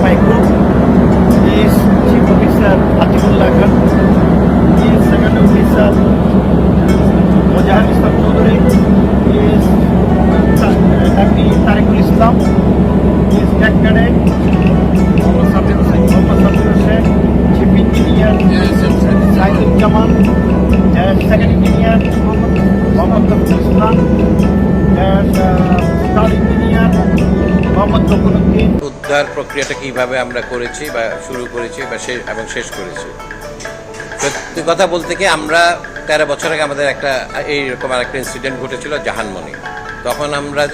my group is Chief Officer Atikul Khan, he is Second Officer Mojahan Islam Choudhury, he is Deputy Tariqul Islam, he is Tech Cadet, Mohammad Sabir Hussain, Chief Engineer Saidul Jamal, Second Engineer Mohammad Islam, উদ্ধার প্রক্রিয়াটা কিভাবে আমরা করেছি বা শুরু করেছি বা শেষ এবং শেষ করেছি সত্যি কথা বলতে কি আমরা তেরো বছর আগে আমাদের একটা এইরকম একটা ইনসিডেন্ট ঘটেছিল জাহানমণি তখন আমরা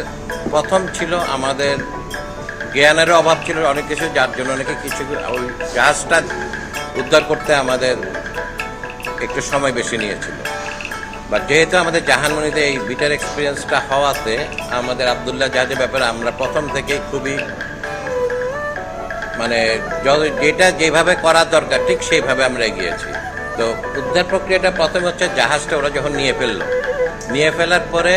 প্রথম ছিল আমাদের জ্ঞানেরও অভাব ছিল অনেক কিছু যার জন্য অনেকে কিছু ওই জাহাজটা উদ্ধার করতে আমাদের একটু সময় বেশি নিয়েছিল বা যেহেতু আমাদের জাহানমণিতে এই বিটার এক্সপিরিয়েন্সটা হওয়াতে আমাদের আবদুল্লাহ জাহাজের ব্যাপারে আমরা প্রথম থেকেই খুবই মানে যেটা যেভাবে করা দরকার ঠিক সেইভাবে আমরা এগিয়েছি তো উদ্ধার প্রক্রিয়াটা প্রথমে হচ্ছে জাহাজটা ওরা যখন নিয়ে ফেললো নিয়ে ফেলার পরে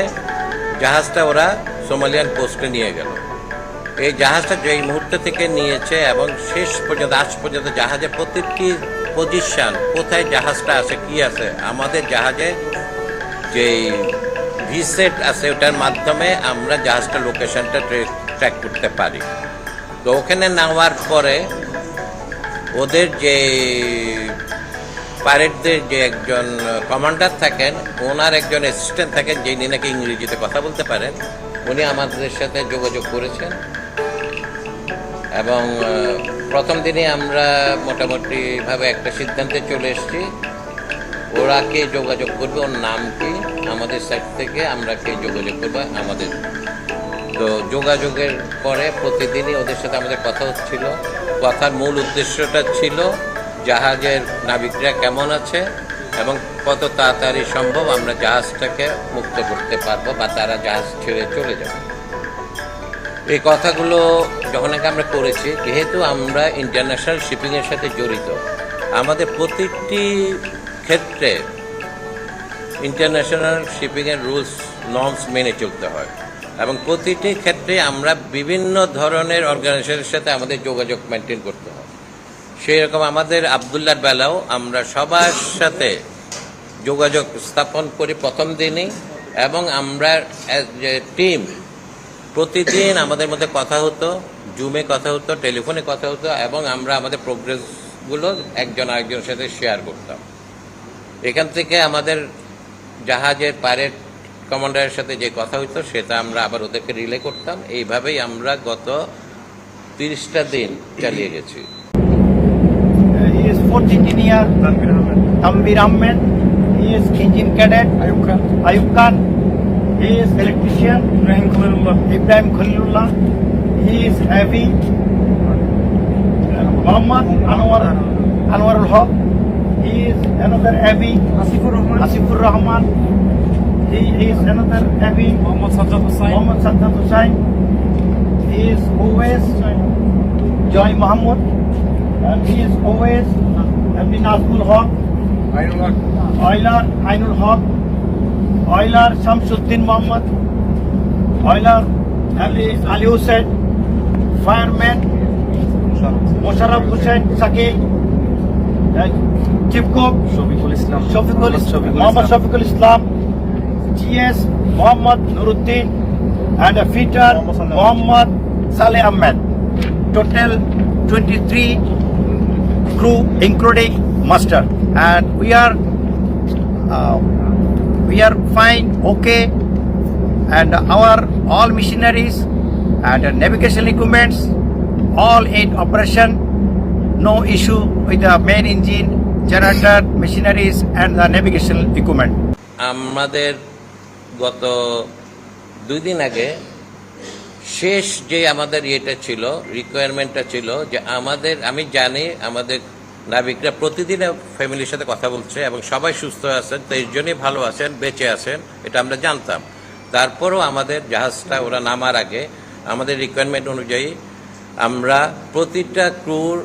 জাহাজটা ওরা সোমালিয়ান কোস্টে নিয়ে গেল এই জাহাজটা যে মুহূর্ত থেকে নিয়েছে এবং শেষ পর্যন্ত আজ পর্যন্ত জাহাজের প্রতিটি পজিশন কোথায় জাহাজটা আছে কি আছে আমাদের জাহাজে যে ভিসেট আছে ওটার মাধ্যমে আমরা জাহাজটা লোকেশনটা ট্র্যাক করতে পারি তো ওখানে নেওয়ার পরে ওদের যে পাইরেটদের যে একজন কমান্ডার থাকেন ওনার একজন অ্যাসিস্ট্যান্ট থাকেন যিনি নাকি ইংরেজিতে কথা বলতে পারেন উনি আমাদের সাথে যোগাযোগ করেছেন এবং প্রথম দিনে আমরা মোটামুটিভাবে একটা সিদ্ধান্তে চলে এসেছি ওরা কে যোগাযোগ করবে ওর নাম কি আমাদের সাইট থেকে আমরা কে যোগাযোগ করবো আমাদের তো যোগাযোগের পরে প্রতিদিনই ওদের সাথে আমাদের কথা হচ্ছিল কথার মূল উদ্দেশ্যটা ছিল জাহাজের নাবিকরা কেমন আছে এবং কত তাড়াতাড়ি সম্ভব আমরা জাহাজটাকে মুক্ত করতে পারবো বা তারা জাহাজ ছেড়ে চলে যাবে এই কথাগুলো যখন আমরা করেছি যেহেতু আমরা ইন্টারন্যাশনাল শিপিংয়ের সাথে জড়িত আমাদের প্রতিটি ক্ষেত্রে ইন্টারন্যাশনাল শিপিংয়ের রুলস নর্মস মেনে চলতে হয় এবং প্রতিটি ক্ষেত্রে আমরা বিভিন্ন ধরনের অর্গানাইজেশনের সাথে আমাদের যোগাযোগ মেনটেন করতে হয় সেই রকম আমাদের আবদুল্লার বেলাও আমরা সবার সাথে যোগাযোগ স্থাপন করি প্রথম দিনই এবং আমরা টিম প্রতিদিন আমাদের মধ্যে কথা হতো জুমে কথা হতো টেলিফোনে কথা হতো এবং আমরা আমাদের প্রোগ্রেসগুলো একজন আরেকজনের সাথে শেয়ার করতাম এখান থেকে আমাদের জাহাজের পাইরেট কমান্ডারের সাথে যে কথা হইতো সেটা আমরা আবার ওদেরকে রিলে করতাম এইভাবেই আমরা গত তিরিশটা দিন চালিয়ে গেছি Tambir Ahmed he is engine cadet Ayub Khan. Ayub Khan. He is electrician Ibrahim Khalilullah. Ibrahim Khalilullah. He is heavy. Muhammad Anwar Anwarul Haq. He is another Abbey, Asifur Rahman. He is another Abbey, Mohammad Saddam Hussain. He is always Joy Muhammad. And he is always Abbey Nazmul Haq, Aylar Ainul Haq, Aylar Shamsuddin Muhammad, Aylar Ali Hussain, Fireman Musharraf Hussain Saqi. চিপকুক Shafiqul Islam Shafiqul Islam Mohammad Shafiqul Islam, G.S. Muhammad Nuruddin and a feature Muhammad Saleh Ahmed. Total 23 crew including master and we are uh, we are fine okay and our all missionaries and navigation equipments all in operation no issue with the main engine, generator, machineries and the navigational equipment. আমাদের গত দুই দিন আগে শেষ যে আমাদের ইয়েটা ছিল রিকোয়ারমেন্টটা ছিল যে আমাদের আমি জানি আমাদের নাবিকরা প্রতিদিন ফ্যামিলির সাথে কথা বলছে এবং সবাই সুস্থ আছেন তেইশ জনই ভালো আছেন বেঁচে আছেন এটা আমরা জানতাম তারপরও আমাদের জাহাজটা ওরা নামার আগে আমাদের রিকোয়ারমেন্ট অনুযায়ী আমরা প্রতিটা ক্রুর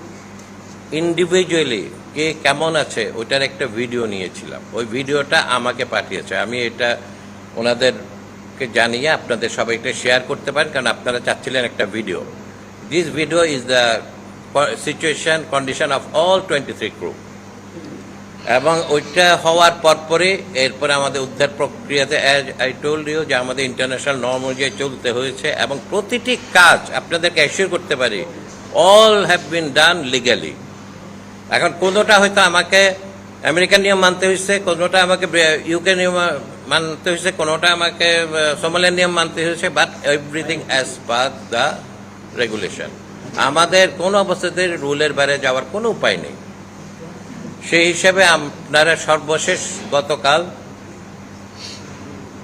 ইন্ডিভিজুয়ালি কে কেমন আছে ওইটার একটা ভিডিও নিয়েছিলাম ওই ভিডিওটা আমাকে পাঠিয়েছে আমি এটা ওনাদেরকে জানিয়ে আপনাদের সবাইকে শেয়ার করতে পারেন কারণ আপনারা চাচ্ছিলেন একটা video this video is the situation condition of all twenty three group এবং ওইটা হওয়ার পরপরে এরপরে আমাদের উদ্ধার প্রক্রিয়াতে অ্যাজ আই টোল্ড ইউ যে আমাদের ইন্টারন্যাশনাল নর্ম অনুযায়ী চলতে হয়েছে এবং প্রতিটি কাজ আপনাদেরকে অ্যাসিওর করতে পারি all have been done legally এখন কোনোটা হয়তো আমাকে আমেরিকান নিয়ম মানতে হয়েছে কোনোটা আমাকে ইউকে নিয়ম মানতে হয়েছে কোনোটা আমাকে সোমালিয়ান নিয়ম মানতে হয়েছে but everything as per the regulation আমাদের কোনো অবস্থাতে রুলের বাইরে যাওয়ার কোনো উপায় নেই সেই হিসেবে আপনারা সর্বশেষ গতকাল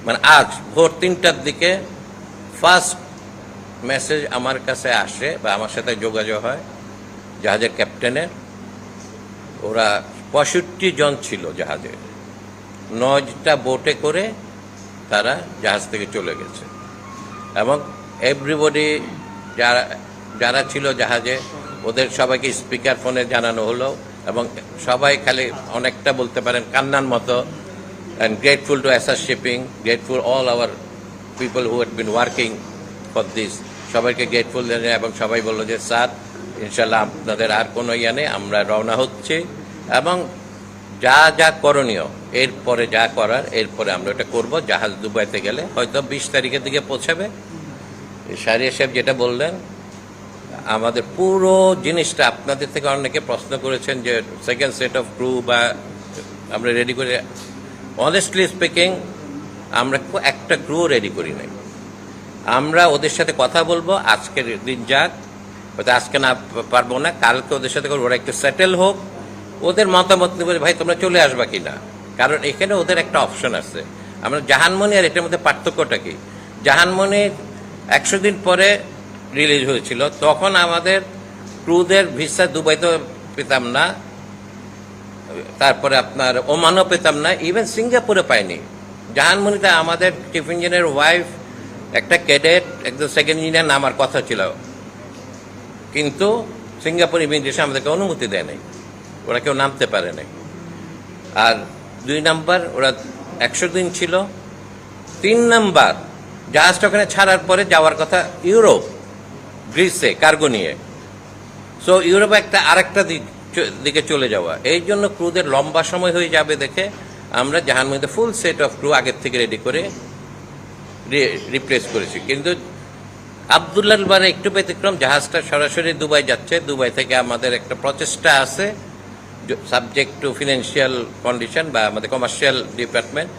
মানে আজ ভোর তিনটার দিকে ফার্স্ট মেসেজ আমার কাছে আসে বা আমার সাথে যোগাযোগ হয় জাহাজের ক্যাপ্টেনের ওরা পঁয়ষট্টি জন ছিল জাহাজে নয়টা বোটে করে তারা জাহাজ থেকে চলে গেছে এবং এভরিবডি যারা যারা ছিল জাহাজে ওদের সবাইকে স্পিকার ফোনে জানানো হলো এবং সবাই খালি অনেকটা বলতে পারেন কান্নার মতো and grateful to Asar shipping grateful all our people who had been working for this সবাইকে গ্রেটফুল এবং সবাই বললো যে স্যার ইনশাল্লাহ আপনাদের আর কোনো ইয়া নেই আমরা রওনা হচ্ছি এবং যা যা করণীয় এরপরে যা করার এরপরে আমরা এটা করব জাহাজ দুবাইতে গেলে হয়তো বিশ তারিখের দিকে পৌঁছাবে সারিয়া সাহেব যেটা বললেন আমাদের পুরো জিনিসটা আপনাদের থেকে অনেকে প্রশ্ন করেছেন যে সেকেন্ড সেট অফ ক্রু বা আমরা রেডি করে অনেস্টলি স্পিকিং আমরা একটা ক্রু রেডি করি নাই আমরা ওদের সাথে কথা বলবো আজকের দিন যাক হয়তো আজকে না পারবো না কালকে ওদের সাথে করবো ওরা একটু সেটেল হোক ওদের মতামত নেবে ভাই তোমরা চলে আসবা কি না কারণ এখানে ওদের একটা অপশন আছে আমরা জাহানমণি আর এটার মধ্যে পার্থক্যটা কি জাহানমণি একশো দিন পরে রিলিজ হয়েছিল তখন আমাদের ক্রুদের ভিসা তো পেতাম না তারপরে আপনার ওমানও পেতাম না ইভেন সিঙ্গাপুরে পাইনি জাহানমণিতে আমাদের চিফ ইঞ্জিনিয়ার ওয়াইফ একটা ক্যাডেট একদম সেকেন্ড ইঞ্জিনিয়ার নামার কথা ছিল কিন্তু সিঙ্গাপুর ইমিগ্রেশন আমাদেরকে অনুমতি দেয় নাই ওরা কেউ নামতে পারে নাই আর দুই নাম্বার ওরা একশো দিন ছিল তিন নাম্বার জাহাজটা ওখানে ছাড়ার পরে যাওয়ার কথা ইউরোপ গ্রিসে কার্গো নিয়ে সো ইউরোপ একটা আরেকটা দিক দিকে চলে যাওয়া এই জন্য ক্রুদের লম্বা সময় হয়ে যাবে দেখে আমরা জাহান মধ্যে ফুল সেট অফ ক্রু আগের থেকে রেডি করে রিপ্লেস করেছি কিন্তু আবদুল্লাহ বারে একটু ব্যতিক্রম জাহাজটা সরাসরি দুবাই যাচ্ছে দুবাই থেকে আমাদের একটা প্রচেষ্টা আছে সাবজেক্ট টু ফিনান্সিয়াল কন্ডিশন বা আমাদের কমার্শিয়াল ডিপার্টমেন্ট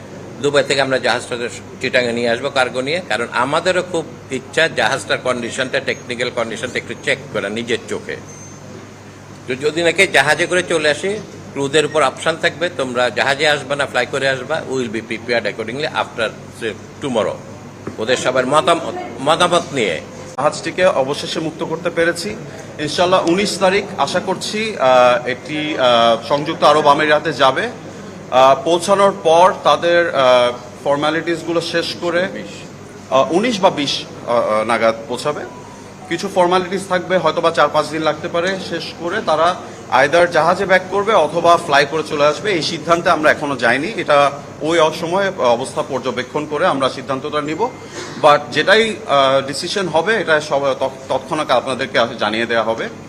দুবাই থেকে আমরা জাহাজটা চিটাঙে নিয়ে আসবো কার্গো নিয়ে কারণ আমাদেরও খুব ইচ্ছা জাহাজটার কন্ডিশনটা টেকনিক্যাল কন্ডিশনটা একটু চেক করা নিজের চোখে তো যদি নাকি জাহাজে করে চলে আসি ক্রুদের উপর অপশান থাকবে তোমরা জাহাজে আসবা না ফ্লাই করে আসবা will be prepared accordingly after tomorrow ওদের সবার মতামত নিয়ে জাহাজটিকে অবশেষে মুক্ত করতে পেরেছি ইনশাল্লাহ উনিশ তারিখ আশা করছি একটি সংযুক্ত আরব আমিরাতে যাবে পৌঁছানোর পর তাদের ফর্মালিটিসগুলো শেষ করে উনিশ বা বিশ নাগাদ পৌঁছাবে কিছু ফর্মালিটিস থাকবে হয়তো বা চার পাঁচ দিন লাগতে পারে শেষ করে তারা আয়দার জাহাজে ব্যাক করবে অথবা ফ্লাই করে চলে আসবে এই সিদ্ধান্তে আমরা এখনো যাইনি এটা ওই অসময়ে অবস্থা পর্যবেক্ষণ করে আমরা সিদ্ধান্তটা নিব বাট যেটাই ডিসিশন হবে এটা সব তৎক্ষণাৎ আপনাদেরকে জানিয়ে দেওয়া হবে